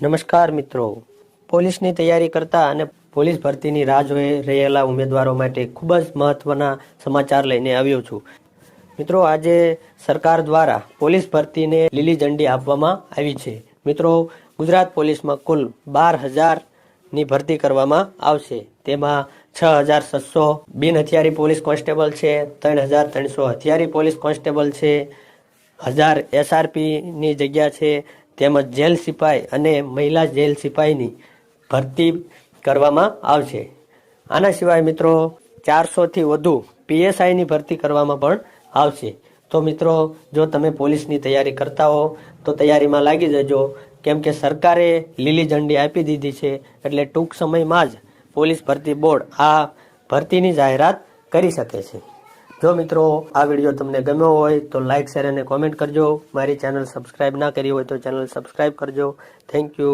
નમસ્કાર મિત્રો. પોલીસની તૈયારી કરતા અને પોલીસ ભરતીની રાહ જોઈ રહેલા ઉમેદવારો માટે ખૂબ જ મહત્વના સમાચાર લઈને આવ્યો છું. મિત્રો, આજે સરકાર દ્વારા પોલીસ ભરતીને લીલી ઝંડી આપવામાં આવી છે. મિત્રો, ગુજરાત પોલીસમાં કુલ બાર હજારની ભરતી કરવામાં આવશે. તેમાં છ હજાર છસો બિન હથિયારી પોલીસ કોન્સ્ટેબલ છે, ત્રણ હજાર ત્રણસો હથિયારી પોલીસ કોન્સ્ટેબલ છે, હજાર એસઆરપીની જગ્યા છે તેમજ જેલ સિપાઈ અને મહિલા જેલ સિપાઈની ભરતી કરવામાં આવશે. આના સિવાય મિત્રો ચારસોથી વધુ પીએસઆઈની ભરતી કરવામાં પણ આવશે. તો મિત્રો, જો તમે પોલીસની તૈયારી કરતા હો, તો તૈયારીમાં લાગી જજો. કેમ કે સરકારે લીલી ઝંડી આપી દીધી છે, એટલે ટૂંક સમયમાં જ પોલીસ ભરતી બોર્ડ આ ભરતીની જાહેરાત કરી શકે છે. જો મિત્રો, આ વીડિયો તમને ગમ્યો હોય તો લાઇક શેર અને કોમેન્ટ કરજો. મારી ચેનલ સબસ્ક્રાઇબ ના કરી હોય તો ચેનલ સબસ્ક્રાઇબ કરજો. Thank you